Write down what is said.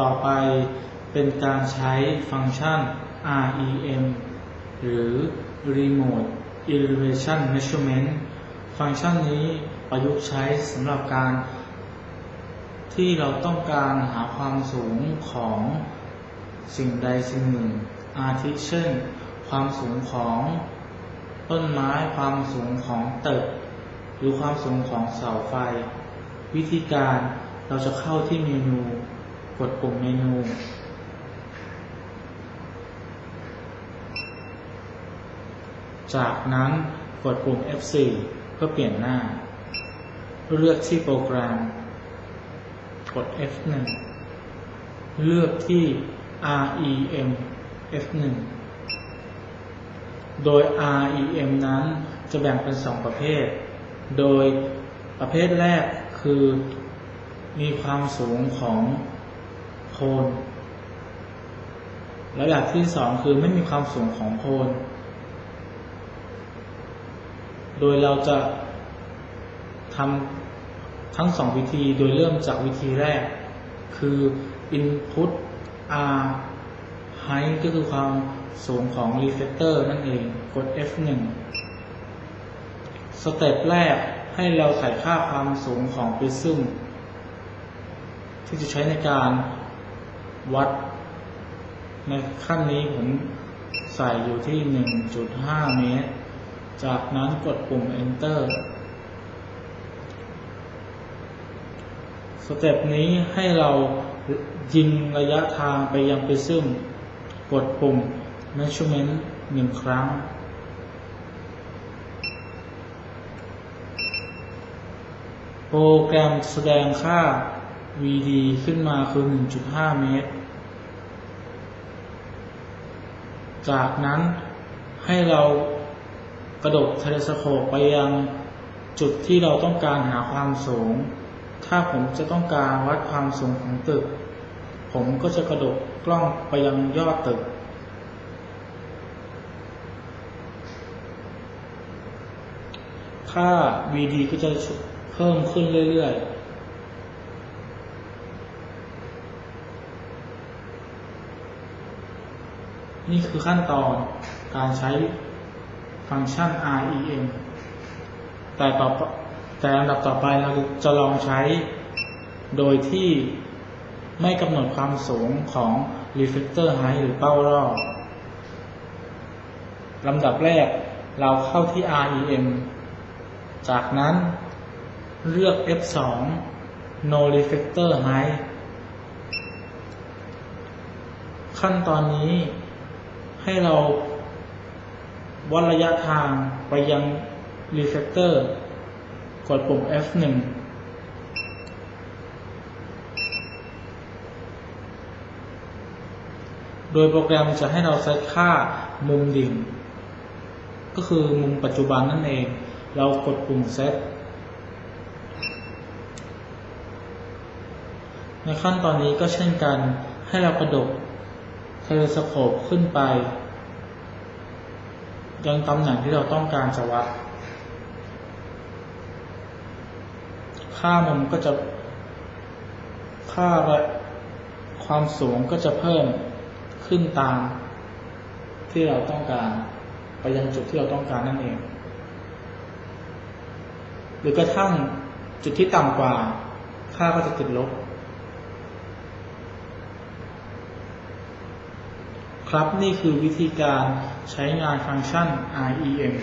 ต่อไปเป็นการใช้ฟังก์ชัน REM หรือ Remote Elevation Measurement ฟังก์ชันนี้ประยุกต์ใช้สำหรับการ ที่เราต้องการหาความสูงของสิ่งใดสิ่งหนึ่ง อาทิเช่น ความสูงของต้นไม้ ความสูงของตึก หรือความสูงของเสาไฟ วิธีการเราจะเข้าที่เมนู กดปุ่มเมนู จากนั้นกดปุ่ม F4 เพื่อเปลี่ยนหน้า เลือกที่โปรแกรม กด F1 เลือกที่ REM F1 โดย REM นั้นจะแบ่งเป็น2ประเภท โดยประเภทแรกคือมีความสูงของ คนและแบบที่2คือไม่มีความสูงของโคน โดยเราจะทำทั้งสองวิธีโดยเริ่มจากวิธีแรก คือ input r height ก็คือความสูงของ reflector นั่นเอง กด F1 สเต็ปแรกให้เราใส่ค่าความสูงของ prism ที่จะใช้ในการ วัด ในขั้นนี้ผมใส่อยู่ที่ 1.5 เมตร จากนั้นกดปุ่ม enter สเต็ปนี้ให้เรายิงระยะทางไปยัง prism กดปุ่ม measurement หนึ่งครั้ง โปรแกรมแสดงค่า VD ขึ้นมาคือ 1.5 เมตร จากนั้นให้เรากระดดเทเลสโคปไปยังจุดที่เราต้องการหาความสูง ถ้าผมจะต้องการวัดความสูงของตึก ผมก็จะกระดดกล้องไปยังยอดตึก ค่า VD ก็จะเพิ่มขึ้นเรื่อยๆ นี่คือขั้นตอนการใช้ฟังก์ชัน REM แต่ต่อแต่ลำดับต่อไปเราจะลองใช้ โดยที่ไม่กำหนดความสูงของ reflector height หรือเป้ารอบลำดับแรกเราเข้าที่ REM จากนั้นเลือก F2 no reflector height ขั้นตอนนี้ ให้เราวัดระยะทางไปยัง reflector กดปุ่ม F1 โดยโปรแกรมจะให้เราเซตค่ามุมดิ่ง ก็คือมุมปัจจุบันนั่นเอง เรากดปุ่มเซตในขั้นตอนนี้ก็เช่นกันให้เรากระดก เทเลสโคปขึ้นไป ยังตำแหน่งที่เราต้องการจะวัด ค่ามุมก็จะ ค่าความสูงก็จะเพิ่มขึ้นตามที่เราต้องการ ไปยังจุดที่เราต้องการนั่นเอง หรือกระทั่งจุดที่ต่ำกว่า ค่าก็จะติดลบ ครับนี่คือวิธีการใช้งานฟังก์ชัน REM